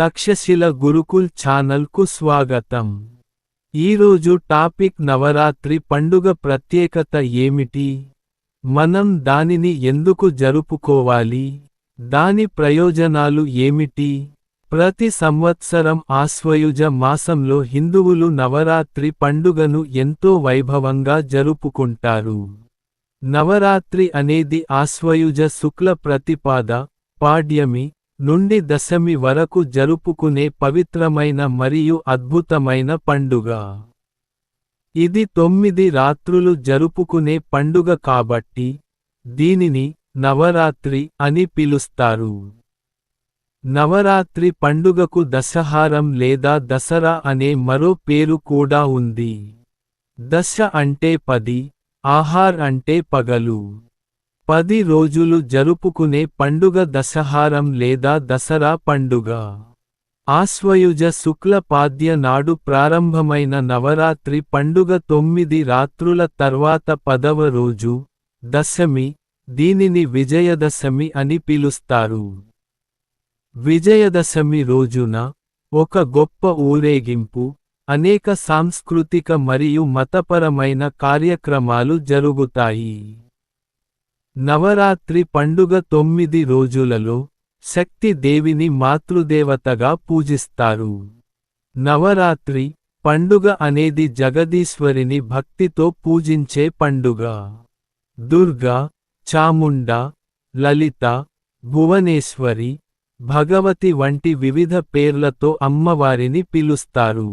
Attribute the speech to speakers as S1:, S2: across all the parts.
S1: తక్షశిల గురుకుల్ ఛానల్కు స్వాగతం. ఈరోజు టాపిక్ నవరాత్రి పండుగ ప్రత్యేకత ఏమిటి? మనం దానిని ఎందుకు జరుపుకోవాలి? దాని ప్రయోజనాలు ఏమిటి? ప్రతి సంవత్సరం ఆశ్వయుజ మాసంలో హిందువులు నవరాత్రి పండుగను ఎంతో వైభవంగా జరుపుకుంటారు. నవరాత్రి అనేది ఆశ్వయుజ శుక్ల ప్రతిపాద పాడ్యమి నుండి దశమి వరకు జరుపుకునే పవిత్రమైన మరియు అద్భుతమైన పండుగ. ఇది తొమ్మిది రాత్రులు జరుపుకునే పండుగ కాబట్టి దీనిని నవరాత్రి అని పిలుస్తారు. నవరాత్రి పండుగకు దశహారం లేదా దసరా అనే మరో పేరు కూడా ఉంది. దశ అంటే పది ఆహార్ అంటే పగలు. పది రోజులు జరుపుకునే పండుగ దశహారం లేదా దసరా పండుగ. ఆశ్వయుజ శుక్లపాద్య నాడు ప్రారంభమైన నవరాత్రి పండుగ తొమ్మిది రాత్రుల తర్వాత పదవ రోజు దశమి దీనిని విజయదశమి అని పిలుస్తారు. విజయదశమి రోజున ఒక గొప్ప ఊరేగింపు అనేక సాంస్కృతిక మరియు మతపరమైన కార్యక్రమాలు జరుగుతాయి. నవరాత్రి పండుగ తొమ్మిది రోజులలో శక్తి దేవిని మాతృదేవతగా పూజిస్తారు. నవరాత్రి పండుగ అనేది జగదీశ్వరిని భక్తితో పూజించే పండుగ. దుర్గా చాముండ లలిత భువనేశ్వరి భగవతి వంటి వివిధ పేర్లతో అమ్మవారిని పిలుస్తారు.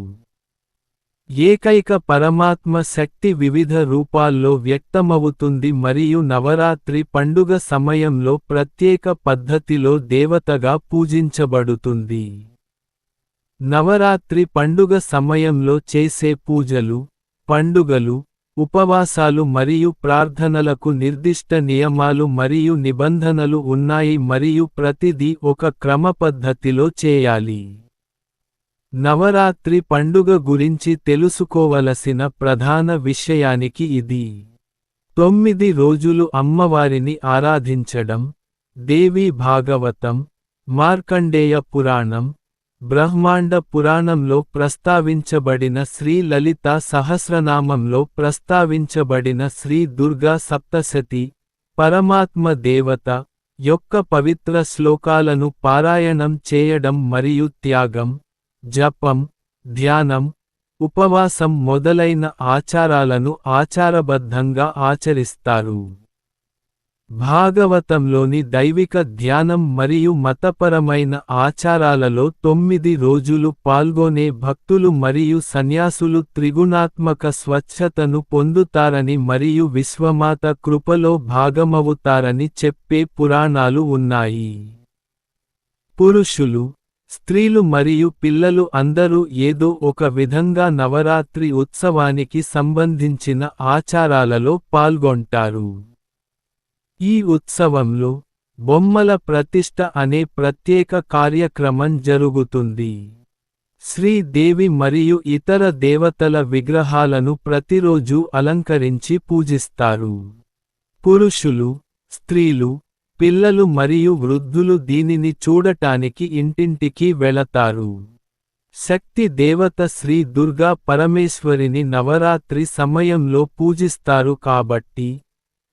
S1: ఏకైక పరమాత్మ శక్తి వివిధ రూపాల్లో వ్యక్తమవుతుంది మరియు నవరాత్రి పండుగ సమయంలో ప్రత్యేక పద్ధతిలో దేవతగా పూజించబడుతుంది. నవరాత్రి పండుగ సమయంలో చేసే పూజలు పండుగలు ఉపవాసాలు మరియు ప్రార్థనలకు నిర్దిష్ట నియమాలు మరియు నిబంధనలు ఉన్నాయి మరియు ప్రతిదీ ఒక క్రమపద్ధతిలో చేయాలి. నవరాత్రి పండుగ గురించి తెలుసుకోవలసిన ప్రధాన విషయానికి ఇది. తొమ్మిది రోజులు అమ్మవారిని ఆరాధించడం దేవీ భాగవతం మార్కండేయ పురాణం బ్రహ్మాండ పురాణంలో ప్రస్తావించబడిన శ్రీ లలిత సహస్రనామంలో ప్రస్తావించబడిన శ్రీ దుర్గా సప్తశతి పరమాత్మ దేవత యొక్క పవిత్ర శ్లోకాలను పారాయణం చేయడం మరియు త్యాగం జపం ధ్యానం ఉపవాసం మొదలైన ఆచారాలను ఆచారబద్ధంగా ఆచరిస్తారు. భాగవతంలోని దైవిక ధ్యానం మరియు మతపరమైన ఆచారాలలో తొమ్మిది రోజులు పాల్గొనే భక్తులు మరియు సన్యాసులు త్రిగుణాత్మక స్వచ్ఛతను పొందుతారని మరియు విశ్వమాత కృపలో భాగమవుతారని చెప్పే పురాణాలు ఉన్నాయి. పురుషులు స్త్రీలు మరియు పిల్లలు అందరూ ఏదో ఒక విధంగా నవరాత్రి ఉత్సవానికి సంబంధించిన ఆచారాలలో పాల్గొంటారు. ఈ ఉత్సవంలో బొమ్మల ప్రతిష్ట అనే ప్రత్యేక కార్యక్రమం జరుగుతుంది. శ్రీదేవి మరియు ఇతర దేవతల విగ్రహాలను ప్రతిరోజూ అలంకరించి పూజిస్తారు. పురుషులు స్త్రీలు పిల్లలు మరియు వృద్ధులు దీనిని చూడటానికి ఇంటింటికి వెళతారు. శక్తి దేవత శ్రీ దుర్గా పరమేశ్వరిని నవరాత్రి సమయంలో పూజిస్తారు కాబట్టి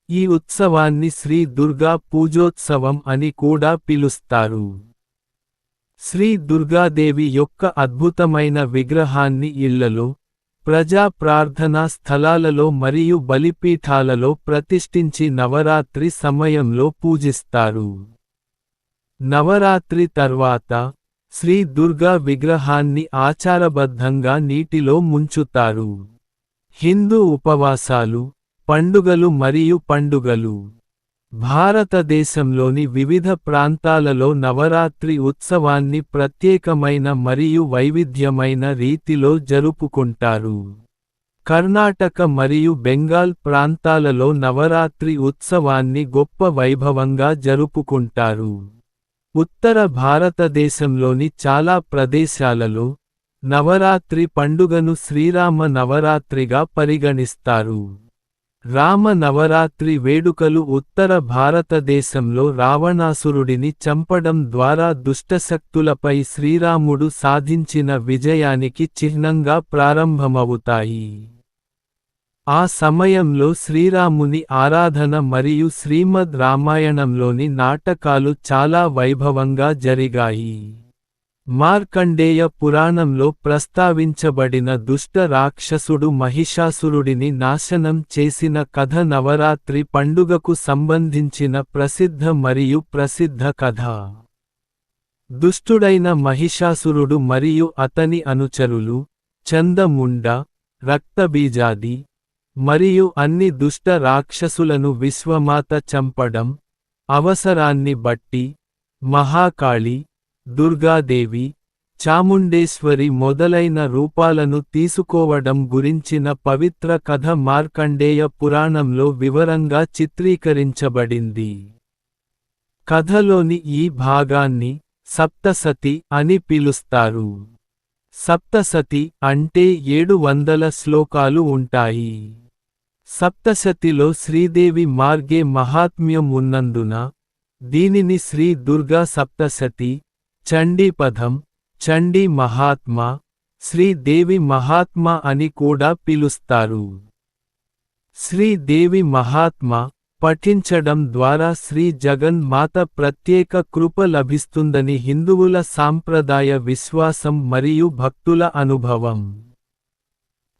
S1: ఈ ఉత్సవాన్ని శ్రీ దుర్గా పూజోత్సవం అని కూడా పిలుస్తారు. శ్రీ దుర్గాదేవి యొక్క అద్భుతమైన విగ్రహాన్ని ఇళ్ళలో ప్రజా ప్రార్థనా స్థలాలలో మరియు బలిపీఠాలలో ప్రతిష్ఠించి నవరాత్రి సమయంలో పూజిస్తారు. నవరాత్రి తర్వాత శ్రీ దుర్గా విగ్రహాన్ని ఆచారబద్ధంగా నీటిలో ముంచుతారు. హిందూ ఉపవాసాలు పండుగలు మరియు పండుగలు. భారతదేశంలోని వివిధ ప్రాంతాలలో నవరాత్రి ఉత్సవాన్ని ప్రత్యేకమైన మరియు వైవిధ్యమైన రీతిలో జరుపుకుంటారు. కర్ణాటక మరియు బెంగాల్ ప్రాంతాలలో నవరాత్రి ఉత్సవాన్ని గొప్ప వైభవంగా జరుపుకుంటారు. ఉత్తర భారతదేశంలోని చాలా ప్రదేశాలలో నవరాత్రి పండుగను శ్రీరామ నవరాత్రిగా పరిగణిస్తారు. రామ నవరాత్రి వేడుకలు ఉత్తర భారతదేశంలో రావణాసురుడిని చంపడం ద్వారా దుష్టశక్తులపై శ్రీరాముడు సాధించిన విజయానికి చిహ్నంగా ప్రారంభమవుతాయి. ఆ సమయంలో శ్రీరాముని ఆరాధన మరియు శ్రీమద్ రామాయణంలోని నాటకాలు చాలా వైభవంగా జరిగాయి. మార్కండేయ పురాణంలో ప్రస్తావించబడిన దుష్ట రాక్షసుడు మహిషాసురుడిని నాశనం చేసిన కథ నవరాత్రి పండుగకు సంబంధించిన ప్రసిద్ధ మరియు ప్రసిద్ధ కథ. దుష్టుడైన మహిషాసురుడు మరియు అతని అనుచరులు చందముండ రక్తబీజాది మరియు అన్ని దుష్ట రాక్షసులను విశ్వమాత చంపడం అవసరాన్ని బట్టి మహాకాళి దుర్గాదేవి చాముండేశ్వరి మొదలైన రూపాలను తీసుకోవడం గురించిన పవిత్ర కథ మార్కండేయ పురాణంలో వివరంగా చిత్రీకరించబడింది. కథలోని ఈ భాగాన్ని సప్తసతి అని పిలుస్తారు. సప్తసతి అంటే ఏడు వందల శ్లోకాలు ఉంటాయి. సప్తసతిలో శ్రీదేవి మార్గే మహాత్మ్యం ఉన్నందున దీనిని శ్రీ దుర్గా సప్తసతి చండీపదం చండీ మహాత్మ శ్రీదేవి మహాత్మ అని కూడా పిలుస్తారు. శ్రీదేవి మహాత్మ పఠించడం ద్వారా శ్రీ జగన్ మాత ప్రత్యేక కృప లభిస్తుందని హిందువుల సాంప్రదాయ విశ్వాసం మరియు భక్తుల అనుభవం.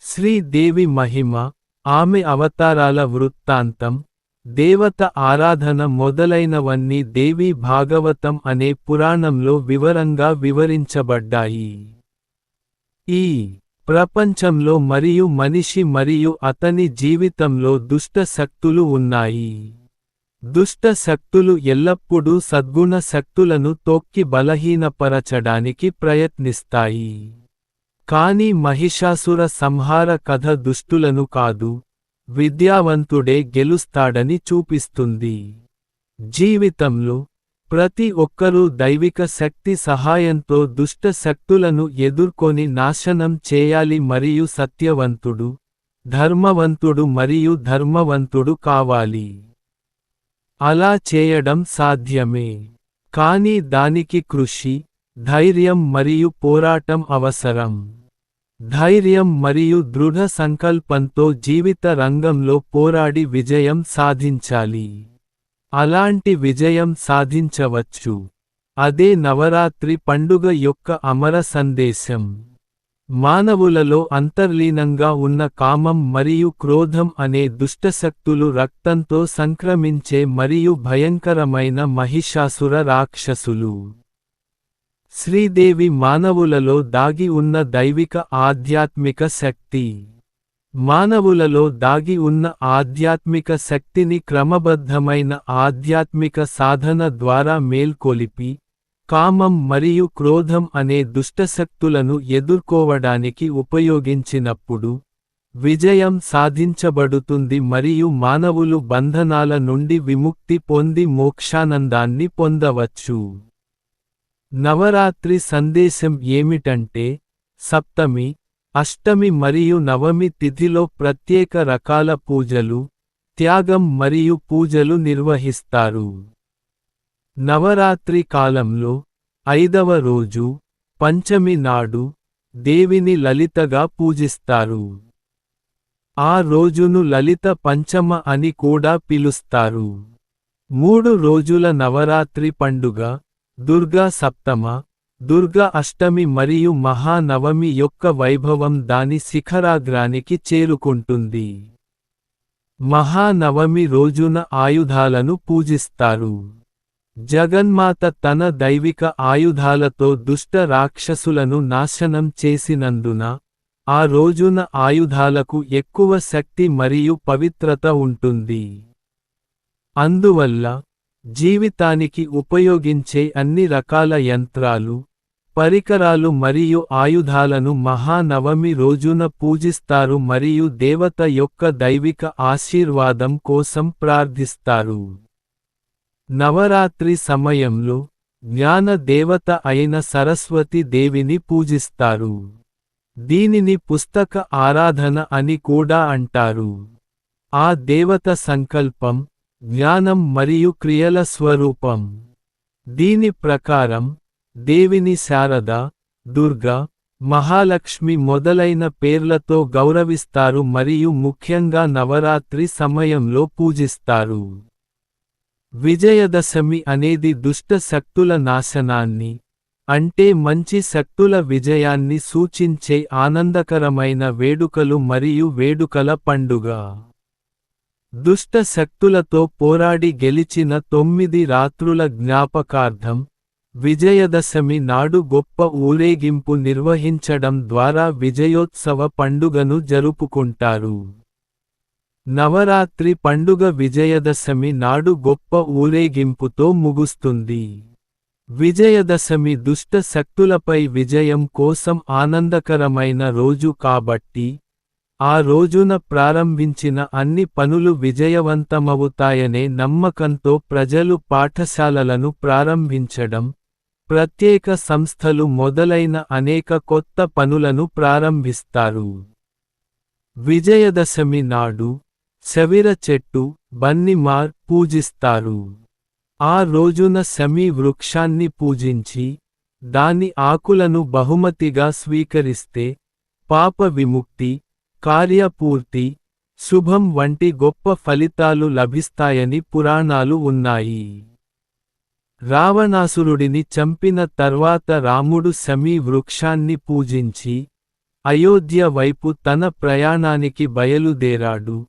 S1: శ్రీదేవి మహిమ ఆమె అవతారాల వృత్తాంతం దేవత ఆరాధన మొదలైనవన్నీ దేవీ భాగవతం అనే పురాణంలో వివరంగా వివరించబడ్డాయి. ఈ ప్రపంచంలో మరియు మనిషి మరియు అతని జీవితంలో దుష్ట శక్తులు ఉన్నాయి. దుష్ట శక్తులు ఎల్లప్పుడూ సద్గుణ శక్తులను తొక్కి బలహీనపరచడానికి ప్రయత్నిస్తాయి. కాని మహిషాసుర సంహార కథ దుష్టులను కాదు విద్యావంతుడే గెలుస్తాడని చూపిస్తుంది. జీవితంలో ప్రతి ఒక్కరూ దైవిక శక్తి సహాయంతో దుష్ట శక్తులను ఎదుర్కొని నాశనం చేయాలి మరియు సత్యవంతుడు ధర్మవంతుడు మరియు ధర్మవంతుడు కావాలి. అలా చేయడం సాధ్యమే. కానీ దానికి కృషి ధైర్యం మరియు పోరాటం అవసరం. ధైర్యం మరియు దృఢ సంకల్పంతో జీవిత రంగంలో పోరాడి విజయం సాధించాలి. అలాంటి విజయం సాధించవచ్చు. అదే నవరాత్రి పండుగ యొక్క అమర సందేశం. మానవులలో అంతర్లీనంగా ఉన్న కామం మరియు క్రోధం అనే దుష్టశక్తులు రక్తంతో సంక్రమించే మరియు భయంకరమైన మహిషాసుర రాక్షసులు. శ్రీదేవి మానవులలో దాగి ఉన్న దైవిక ఆధ్యాత్మిక శక్తి. మానవులలో దాగి ఉన్న ఆధ్యాత్మిక శక్తిని క్రమబద్ధమైన ఆధ్యాత్మిక సాధన ద్వారా మేల్కొలిపి కామం మరియు క్రోధం అనే దుష్టశక్తులను ఎదుర్కోవడానికి ఉపయోగించినప్పుడు విజయం సాధించబడుతుంది మరియు మానవులు బంధనాల నుండి విముక్తి పొంది మోక్షానందాన్ని పొందవచ్చు. నవరాత్రి సందేశం ఏమిటంటే సప్తమి అష్టమి మరియు నవమి తిథిలో ప్రత్యేక రకాల పూజలు త్యాగం మరియు పూజలు నిర్వహిస్తారు. నవరాత్రి కాలంలో ఐదవ రోజు పంచమి నాడు దేవిని లలితగా పూజిస్తారు. ఆ రోజును లలిత పంచమ అని కూడా పిలుస్తారు. మూడు రోజుల నవరాత్రి పండుగ దుర్గా సప్తమ దుర్గా అష్టమి మరియు మహానవమి యొక్క వైభవం దాని శిఖరాగ్రానికి చేరుకుంటుంది. మహానవమి రోజున ఆయుధాలను పూజిస్తారు. జగన్మాత తన దైవిక ఆయుధాలతో దుష్ట రాక్షసులను నాశనం చేసినందున ఆ రోజున ఆయుధాలకు ఎక్కువ శక్తి మరియు పవిత్రత ఉంటుంది. అందువల్ల జీవితానికి ఉపయోగించే అన్ని రకాల యంత్రాలు పరికరాలు మరియు ఆయుధాలను మహానవమి రోజున పూజిస్తారు మరియు దేవత యొక్క దైవిక ఆశీర్వాదం కోసం ప్రార్థిస్తారు. నవరాత్రి సమయంలో జ్ఞాన దేవత అయిన సరస్వతి దేవిని పూజిస్తారు. దీనిని పుస్తక ఆరాధన అని కూడా అంటారు. ఆ దేవత సంకల్పం జ్ఞానం మరియు క్రియల స్వరూపం. దీని ప్రకారం దేవిని శారద దుర్గ మహాలక్ష్మి మొదలైన పేర్లతో గౌరవిస్తారు మరియు ముఖ్యంగా నవరాత్రి సమయంలో పూజిస్తారు. విజయదశమి అనేది దుష్ట శక్తుల నాశనాన్ని అంటే మంచి శక్తుల విజయాన్ని సూచించే ఆనందకరమైన వేడుకలు మరియు వేడుకల పండుగ. దుష్ట శక్తులతో పోరాడి గెలిచిన తొమ్మిది రాత్రుల జ్ఞాపకార్థం విజయదశమి నాడు గొప్ప ఊరేగింపు నిర్వహించడం ద్వారా విజయోత్సవ పండుగను జరుపుకుంటారు. నవరాత్రి పండుగ విజయదశమి నాడు గొప్ప ఊరేగింపుతో ముగుస్తుంది. విజయదశమి దుష్ట శక్తులపై విజయం కోసం ఆనందకరమైన రోజు కాబట్టి ఆ రోజున ప్రారంభించిన అన్ని పనులు విజయవంతమవుతాయనే నమ్మకంతో ప్రజలు పాఠశాలలను ప్రారంభించడం ప్రత్యేక సంస్థలు మొదలైన అనేక కొత్త పనులను ప్రారంభిస్తారు. విజయదశమి నాడు శవిర చెట్టు బన్నిమార్ పూజిస్తారు. ఆ రోజున శమీ వృక్షాన్ని పూజించి దాని ఆకులను బహుమతిగా స్వీకరిస్తే పాప విముక్తి కార్యపూర్తి శుభం వంటి గొప్ప ఫలితాలు లభిస్తాయని పురాణాలు ఉన్నాయి. రావణాసురుడిని చంపిన తర్వాత రాముడు శమీ వృక్షాన్ని పూజించి అయోధ్య వైపు తన ప్రయాణానికి బయలుదేరాడు.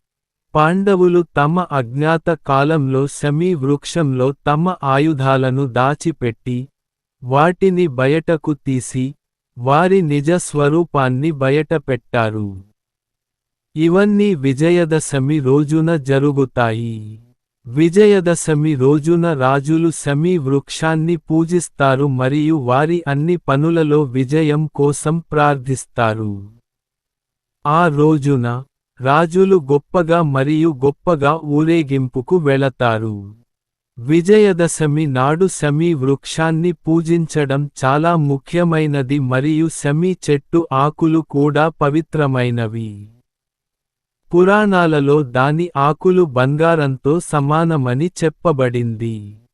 S1: పాండవులు తమ అజ్ఞాత కాలంలో శమీ వృక్షంలో తమ ఆయుధాలను దాచిపెట్టి వాటిని బయటకు తీసి వారి నిజ స్వరూపాన్ని బయటపెట్టారు. ఇవన్నీ విజయదశమి రోజున జరుగుతాయి. విజయదశమి రోజున రాజులు శమీ వృక్షాన్ని పూజిస్తారు మరియు వారి అన్ని పనులలో విజయం కోసం ప్రార్థిస్తారు. ఆ రోజున రాజులు గొప్పగా మరియు గొప్పగా ఊరేగింపుకు వెళతారు. విజయదశమి నాడు శమీ వృక్షాన్ని పూజించడం చాలా ముఖ్యమైనది మరియు శమీ చెట్టు ఆకులు కూడా పవిత్రమైనవి. పురాణాలలో దాని ఆకులు బంగారంతో సమానమని చెప్పబడింది.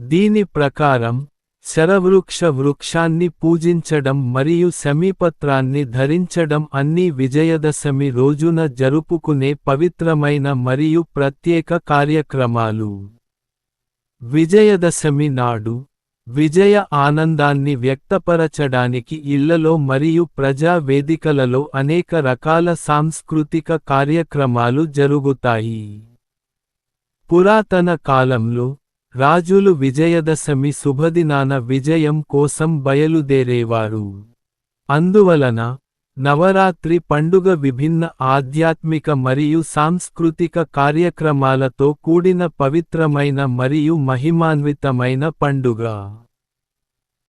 S1: దీని ప్రకారం శరవృక్ష వృక్షాన్ని పూజించడం మరియు సమీపత్రాన్ని ధరించడం అన్ని విజయదశమి రోజున జరుపుకునే పవిత్రమైన మరియు ప్రత్యేక కార్యక్రమాలు. విజయదశమి నాడు విజయ ఆనందాన్ని వ్యక్తపరచడానికి ఇళ్ళలో మరియు ప్రజా వేదికలలో అనేక రకాల సాంస్కృతిక కార్యక్రమాలు జరుగుతాయి. పురాతన కాలంలో రాజులు విజయదశమి శుభదినాన విజయం కోసం బయలుదేరేవారు. అందువలన నవరాత్రి పండుగ విభిన్న ఆధ్యాత్మిక మరియు సాంస్కృతిక కార్యక్రమాలతో కూడిన పవిత్రమైన మరియు మహిమాన్వితమైన పండుగ.